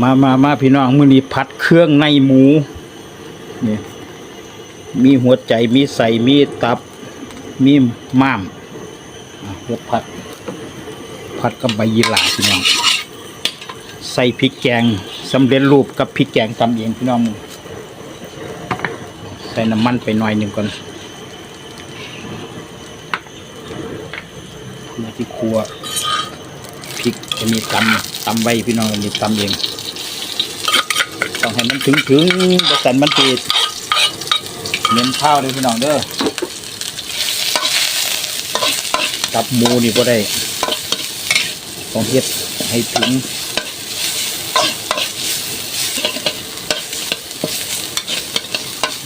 มามามาพี่น้องมื้อนี้ผัดเครื่องในหมูนี่มีหัวใจมีใส่มีตับ มีม้ามอะเพื่อผัด ผัดกับใบยี่หร่าพี่น้อง ใส่พริกแกงสำเร็จรูปกับพริกแกงตำเองพี่น้อง ใส่น้ำมันไปหน่อยหนึ่งก่อนเพื่อที่ครัวพริกจะมีตำตำใบพี่น้องอันนี้ตำเอง ต้องให้มันถึงถึงๆประสันมันติดเน้นข้าวเลยพี่น้องเด้อกับหมูนี่ก็ได้ต้องเฮ็ดให้ถึง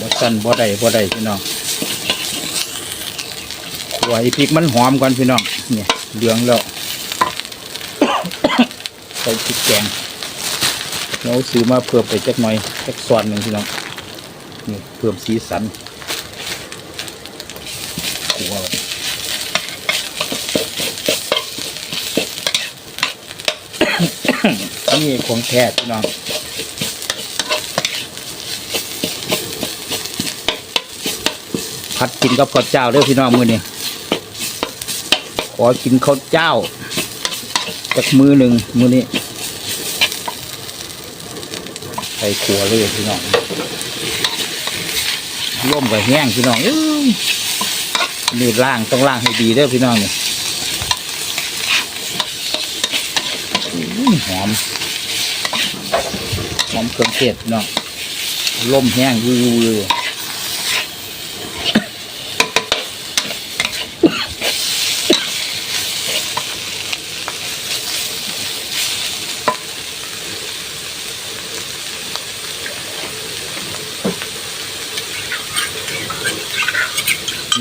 บสันบ่ได้บ่ได้พี่น้องขัวพริกมันหอมก่อนพี่น้องเนี่ยเหลืองแล้ว ใส่พริกแกง เราซื้อมาเพิ่มไปจักหน่อยจักซอนหนึ่งพี่น้องนี่เพิ่มสีสันขัวนี่ของแท้พี่น้องผัดกินกับข้าวเจ้าเด้อพี่น้องมือนี่ขอกินข้าวเจ้าจากมือหนึ่งมือนี้ ส่ขัวเลยพี่น้องร่มกับแห้งพี่น้องอนี่ล่างต้องล่างให้ดีเด้อพี่น้องนี่ยหอมหอมเครื่องเทศพี่น้องล่มแห้งยูๆ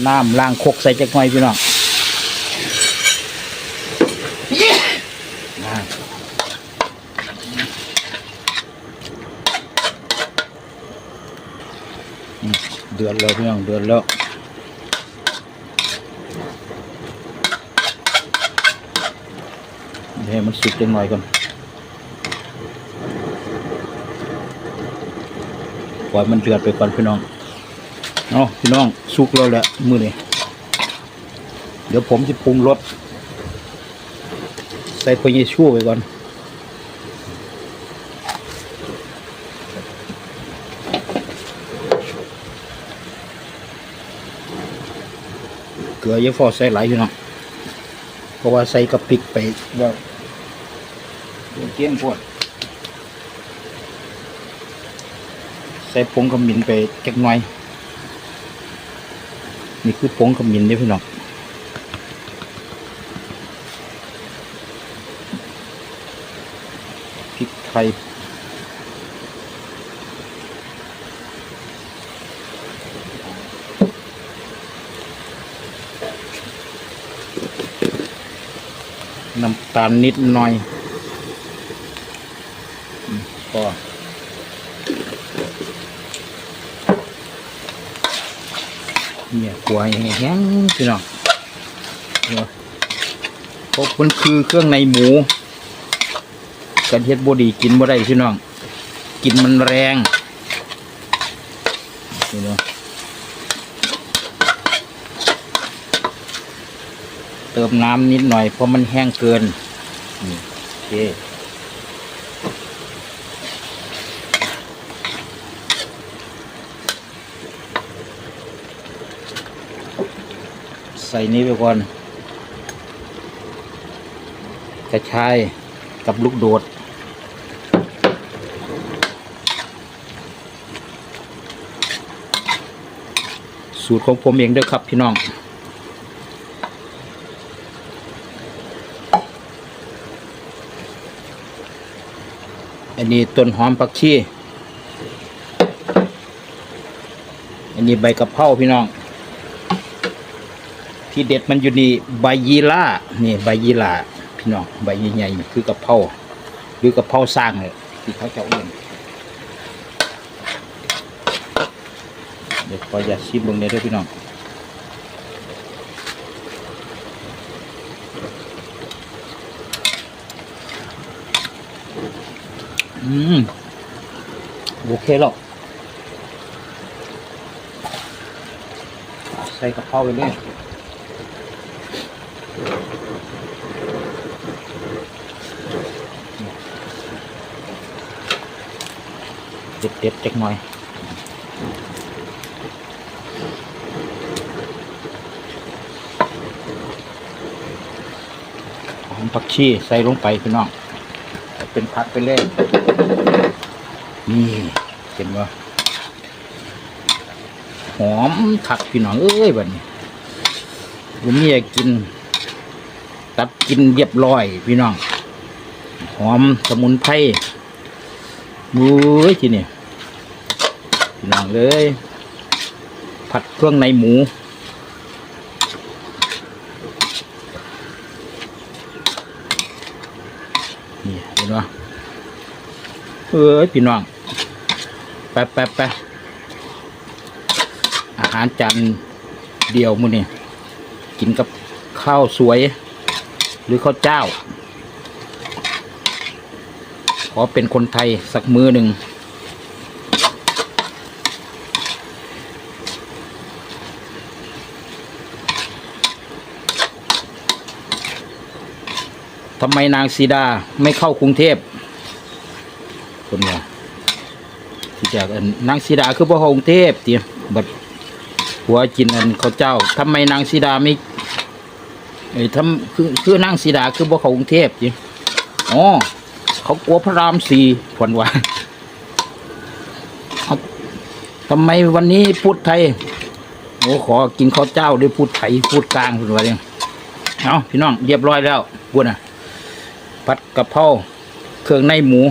น้ำล้างคกใส่จักหน่อยพี่น้องอ่าอืมเดือดแล้วพี่น้องเดือดแล้วเดี๋ยวให้มันสุกจังหน่อยก่อนปล่อยมันเดือดไปก่อนพี่น้อง เอาพี่น้อง สุกแล้วแหละมือนี่เดี๋ยวผมจะปรุงรสใส่พยีชั่วไปก่อนเกลือเยอะฟอใส่หลายพี่น้องเพราะว่าใส่กระปิกไปว่าเดี๋ยวเกี้ยงพวดใส่ผงขมิ้นไปจักหน่อย นี่คือผงขมิ้นเนี่ยพี่น้องพริกไทยน้ำตาลนิดหน่อยอืมก็ เนี่ยกลัวแห้งพี่น้องเนี่ยเพราะมันคือเครื่องในหมูกันเฮ็ดบดีกินบ่ได้พี่น้อง กินมันแรงพี่น้องเติมน้ำนิดหน่อยเพราะมันแห้งเกินนี่โอเค ใส่นี้ไปก่อน กระชายกับลูกโดด สูตรของผมเองเด้วยครับพี่น้องอันนี้ต้นหอมผักชี อันนี้ใบกะเพราพี่น้อง ที่เด็ดมันอยู่นี่ใบยีล่านี่ใบยีล่าพี่น้องใบใหญ่ๆคือกระเพราหรือกะเพราสร้างเลยที่เขาจะเอื่นเดี๋ยวขออย่าชิมลงเลยด้วยพี่น้องอืมโอเคหรอกใส่กระเพราไปเลย เด็ดจักหน่อยหอมผักชีใส่ลงไปพี่น้องเป็นพักไปเลยนี่เห็นว่าหอมถักพี่น้องเอ้ยบัดนี้ผมมีอยากกิน ตัดกินเรียบร้อยพี่น้อง หอมสมุนไพรมุ้ยทีนี่ พี่น้องเลย ผัดเครื่องในหมู นี่เห็นไหมเอ้ยพี่น้องไปไปไปอาหารจานเดียวมื้อนี่กินกับข้าวสวย หรือข้าวเจ้า ขอเป็นคนไทยสักมือหนึ่ง ทำไมนางสีดาไม่เข้ากรุงเทพคนว่าที่จากนางสีดาคือพ่อกรุงเทพเตียบัดหัวกินอันเขาวเจ้าทำไมนางสีดาไม่เอ้ทำคือคือนางสีดาคือพ่เข้ากรุงเทพเตียอ๋อเขากลัวพระรามสี่ผลว่าทำไมวันนี้พูดไทยโอ้ขอกินข้าวเจ้าด้วยพูดไทยพูดกลางผลว่าเนี่ยเอาพี่น้องเรียบร้อยแล้วพูดนะ ผัดกะเพราเครื่องในหมู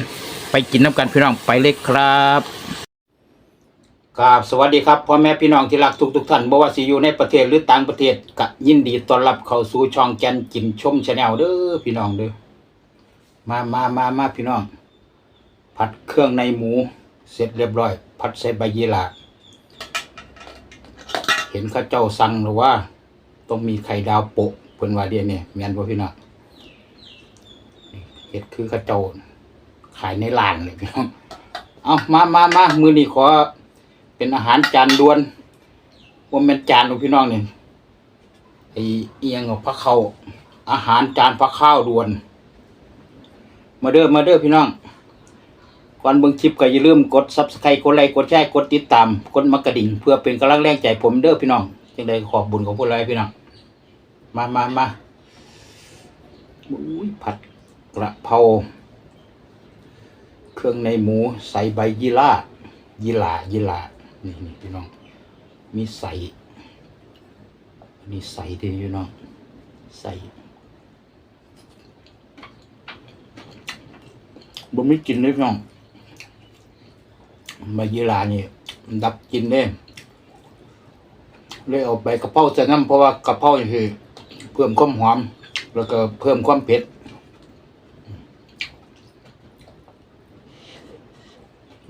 ไปกินน้ำกันพี่น้องไปเลยครับครับสวัสดีครับพ่อแม่พี่น้องที่รักทุกทุกๆท่านบ่ว่าสิอยู่ในประเทศหรือต่างประเทศก็ยินดีต้อนรับเข้าสู่ช่องแกนกินชมชาแนลเด้อพี่น้องเด้อมามามามาพี่น้อง ผัดเครื่องในหมู เสร็จเรียบร้อย ผัดใส่ใบยีหร่าเห็นข้าเจ้าสั่งหรือว่า ต้องมีไข่ดาวโปะเพิ่นว่าเดียเนี่ยแม่นบ่พี่น้อง เห็ดคือกระโจนขายในร้านเลยพี่น้องเอามามามามือนี้ขอ เป็นอาหารจานด่วนว่าเป็นจานของพี่น้องเนี่ยไอเอียงกับพระเข้าอาหารจานพระข้าวด่วน มาเด้อมาเด้อพี่น้องก่อนเบิ่งคลิปก็อย่าลืมกด subscribe กดไลค์กดแชร์กดติดตาม กดมักกระดิ่ง เพื่อเป็นกำลังแรงใจผมเด้อพี่น้องจึงได้ขอบบุญของพวกเราพี่น้องมามามาอุ้ยผัด กระเพราเครื่องในหมูใส่ใบยี่ล่ายี่หลายี่หลานี่นี่พี่น้อง มีใส่มีใส่ด้วยพี่น้อง ใส่บ่มีกินเลยพี่น้องใบยี่หลานี่ดับกินได้เลยเอาใบกระเพราใส่น้ำเพราะว่ากระเพรานี่คือเพิ่มความหอม แล้วก็เพิ่มความเผ็ด อืม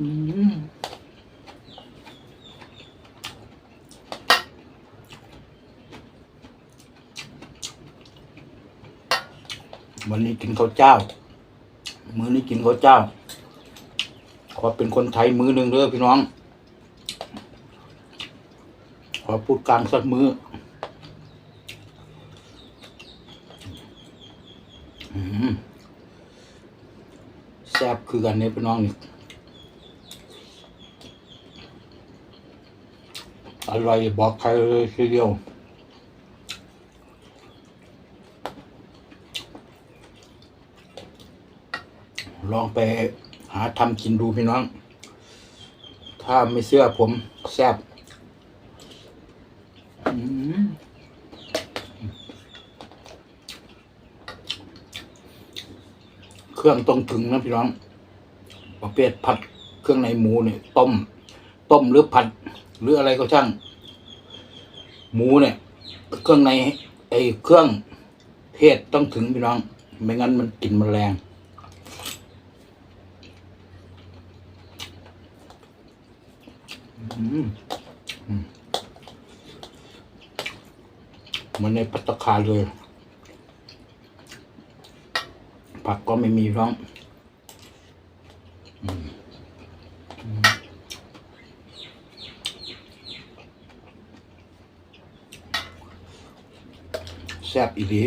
วันนี้กินข้าวเจ้า มื้อนี้กินข้าวเจ้า ขอเป็นคนไทยมือหนึ่งเด้อพี่น้อง ขอพูดกลางสักมืออืมแซ่บคือกันเนี่ยพี่น้องนี่ อร่อยบอกใครเลยทีเดียวลองไปหาทำกินดูพี่น้อง ถ้าไม่เชื่อผมแซ่บเครื่องต้องถึงนะพี่น้อง ประเภทผัดเครื่องในหมูเนี่ยต้ม ต้มหรือผัด หรืออะไรก็ช่าง หมูเนี่ย เครื่องในไอ้เครื่องเทศต้องถึงพี่น้อง ไม่งั้นมันกลิ่นมันแรงอืมอืมเหมันในปัตตาคารเลย ผักก็ไม่มีพี่น้อง แซ่บอีลี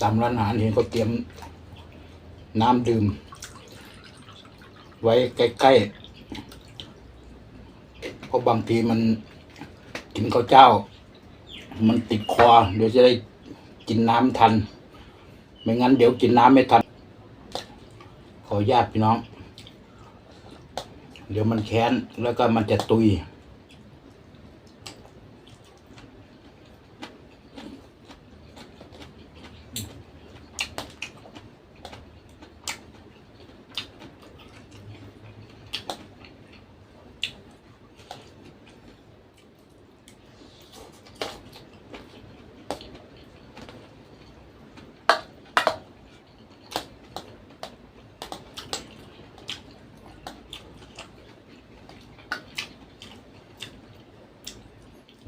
ตามร้านอาหารเห็นเขาเตรียมน้ำดื่ม ไว้ใกล้ๆเพราะบางทีมันกินข้าวเจ้า มันติดคอเดี๋ยวจะได้ กินน้ำทัน ไม่งั้นเดี๋ยวกินน้ำไม่ทัน ขอญาตพี่น้อง เดี๋ยวมันแค้นแล้วก็มันจะตุย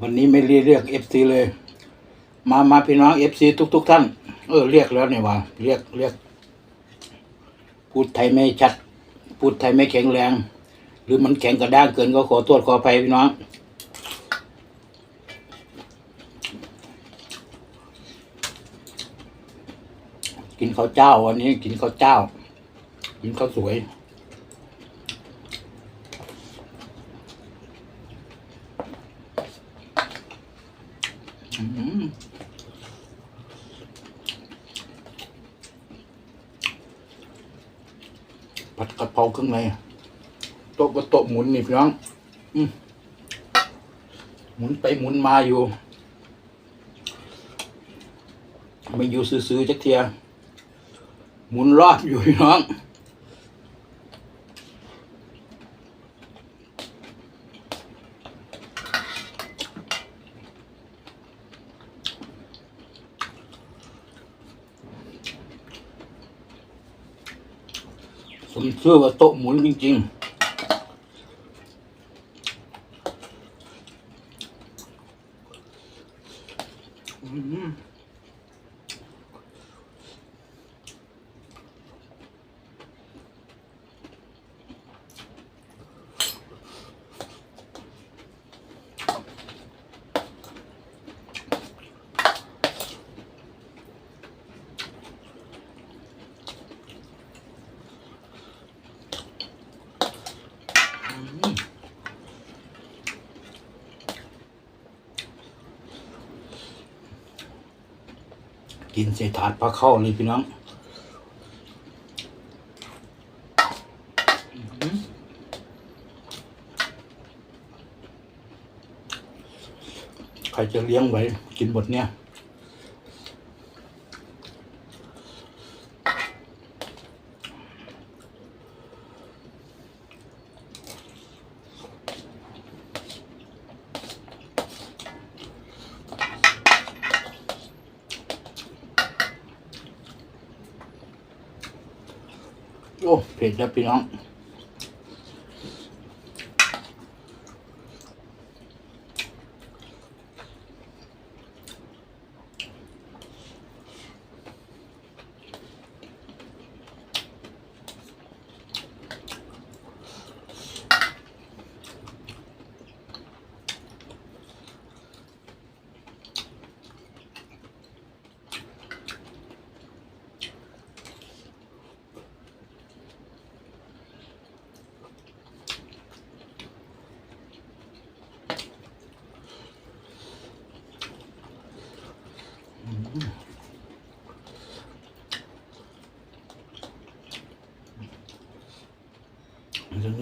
วันนี้ไม่เรียกเรียกเอฟซีเลย มามาพี่น้องเอฟซีทุกทุกท่าน เออ เรียกแล้วเนี่ยว่าเรียกเรียก พูดไทยไม่ชัด พูดไทยไม่แข็งแรง หรือมันแข็งกระด้างเกินก็ขอโทษขออภัยพี่น้องกินข้าวเจ้าวันนี้กินข้าวเจ้า กินข้าวสวย ผัดกะ เผาเครื่องในโต๊ะก็โต๊ะหมุนนี่พี่น้องอืหมุนไปหมุนมาอยู่ไม่อยู่ซื้อๆจักเทียหมุนรอบอยู่พี่น้อง ชื่อว่าโต๊ะหมุนจริงๆอืม กินใส่ถาดปลาเข้าเลยพี่น้องใครจะเลี้ยงไว้กินหมดเนี่ย โอ้เผ็ดนะพี่น้อง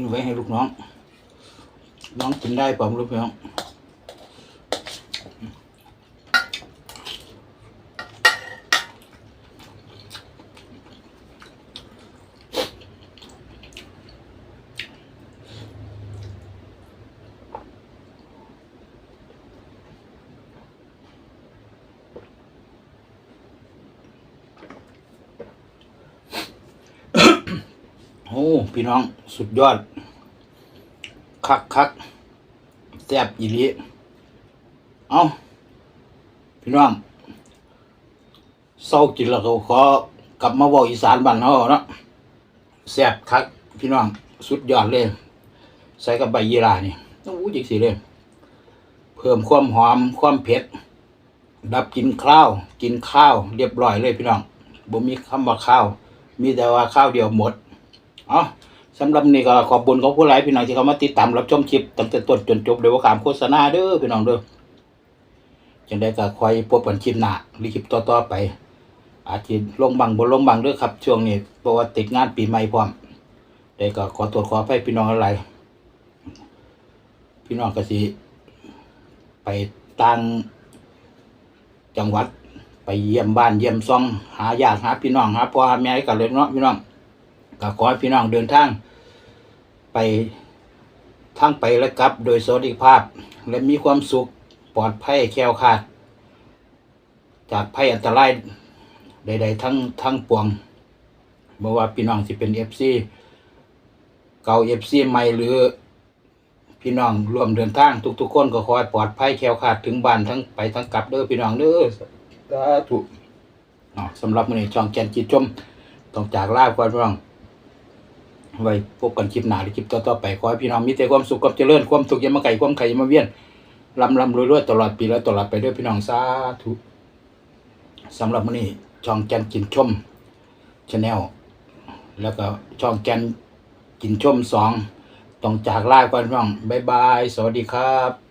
ไว้ให้ลูกน้อง น้องกินได้เปล่าไม่รู้พี่ อ้พี่น้องสุดยอด คักคักแซ่บอีลีเอาพี่น้องเศร้ากินแล้วก็ขอกลับมาเว้าอีสานบ้านเฮาเนาะแซ่บคักพี่น้องสุดยอดเลย ใส่กับใบยีรานี่โอ้จิกสิเลย เพิ่มความหอมความเผ็ด ดับกินข้าว กินข้าว เรียบร้อยเลยพี่น้องบ่มีคำว่าข้าว มีแต่ว่าข้าวเดียวหมด เอาสำหรับนี่ก็ขอบบุญของผู้หลายพี่น้องที่เขามาติดตามรับชมคลิปตั้งแต่ต้นจนจบโดยว่าขามโฆษณาเด้อพี่น้องเด้อจังได้ก็คอยพบกันคลิปหน้าหรือคลิปต่อๆไป อาจจะลงบังบนลงบังเด้อครับ ช่วงนี้เพราะว่าติดงานปีใหม่พร้อมได้ก็ขอตรวจขอไปพี่น้องอะไร พี่น้องก็สิไปต่างจังหวัดไปเยี่ยมบ้านเยี่ยมซ่องหาญาติหาพี่น้องหาพ่อหาแม่กันเลยเนาะพี่น้อง ก็ขอให้พี่น้องเดินทาง ไปทั้งไปและกลับโดยสวัสดิภาพ และมีความสุขปลอดภัยแคล้วคลาด จากภัยอันตรายใด ๆ ทั้งทั้งปวงเมื่อว่าพี่น้องสิเป็นเอฟซีเก่าเอฟซีใหม่หรือพี่น้องร่วมเดินทาง ทุก ๆ คนก็ขอให้ปลอดภัยแคล้วคลาดถึงบ้านทั้งไปทั้งกลับเด้อพี่น้องเด้อสาธุสำหรับมื้อนี้ช่องแกนจิตจมต้องจากลาก่อนพี่น้อง ไว้พบกันคลิปหน้าหรือคลิปต่อๆไป ขอให้พี่น้องมีแต่ความสุขความเจริญความสุขย่ามาไก่ความไข่ย่ามาเวียนลำลำรวยรวยตลอดปีและตลอดไปด้วยพี่น้องสาธุสำหรับมื้อนี้ช่องแกนกินชมชาแนลแล้วก็ช่องแกนกินชมสองต้องจากลาก่อนพี่น้องบ๊ายบาย สวัสดีครับ